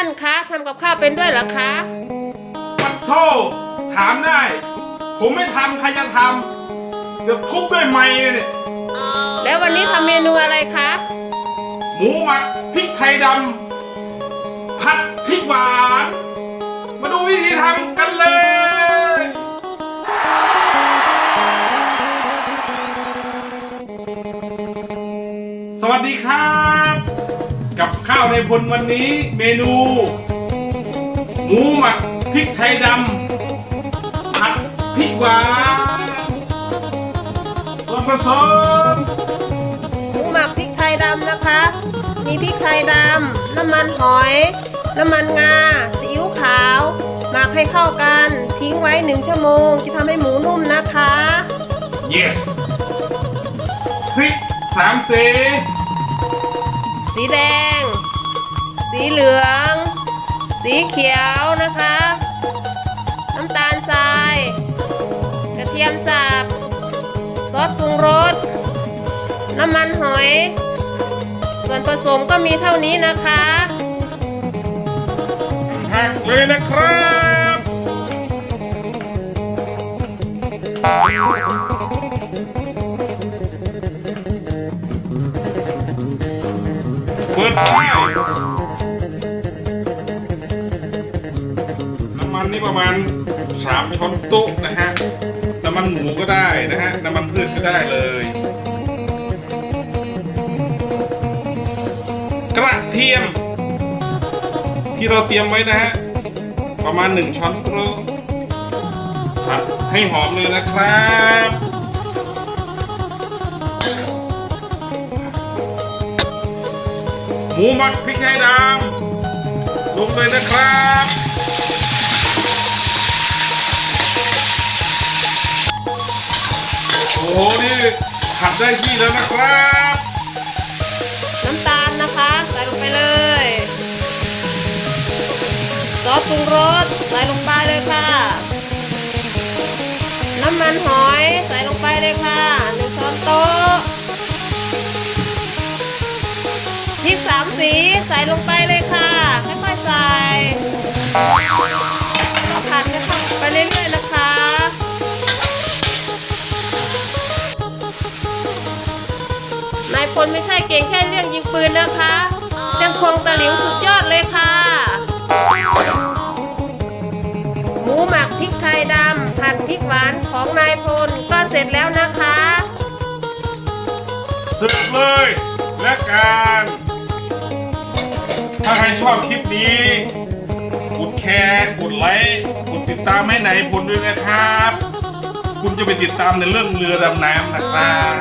านคะทำกับข้าวเป็นด้วยเหรอคะปัดโทษถามได้ ผมไม่ทำใครจะทำเกือบทุบด้วยไม้เลยเนี่ยแล้ววันนี้ทำเมนูอะไรคะหมูหมักพริกไทยดำผัดพริกหวาน มาดูวิธีทำกันเลยสวัสดีครับ กับข้าวในพลวันนี้เมนู หมูหมักพริกไทยดำผัดพริกหวานส่วนผสมหมูหมักพริกไทยดำนะคะ มีพริกไทยดำน้ำมันหอย น้ำมันงาซีอิ๊วขาวหมักให้เข้ากัน ทิ้งไว้หนึ่งชั่วโมง จะทำให้หมูนุ่มนะคะ yes พริกสามสี สีแดง สีเหลือง สีเขียวนะคะ น้ำตาลทราย กระเทียมสับซอสปรุงรส น้ำมันหอย ส่วนผสมก็มีเท่านี้นะคะ หักเลยนะครับ น้ำมันนี่ประมาณสามช้อนโต๊ะนะฮะ น้ำมันหมูก็ได้นะฮะ น้ำมันพืชก็ได้เลยกระเทียม ที่เราเตรียมไว้นะฮะ ประมาณหนึ่งช้อนโต๊ะผัดให้หอมเลยนะครับ มูหมักพริกไทยดำลงเลยนะครับโอ้โหนี่ผัดได้ที่แล้วนะครับ น้ำตาลนะคะใส่ลงไปเลยซอสปรุงรสใส่ลงไปเลยค่ะ น้ำมันหอยใส่ลงไปเลยค่ะ ใส่ลงไปเลยค่ะค่อยๆใส่ก็ผัดกันเข้าไปเรื่อยๆนะคะ นายพลไม่ใช่เก่งแค่เรื่องยิงปืนนะคะยังคงตะหลิวสุดยอดเลยค่ะ หมูหมักพริกไทยดำผัดพริกหวานของนายพลก็เสร็จแล้วนะคะ เสร็จเลยและการ ถ้าใครชอบคลิปนี้กดแชร์กดไลค์กดติดตามให้ไหนผลด้วยนะครับ คุณจะไปติดตามในเรื่องเรือดำน้ำนะครับ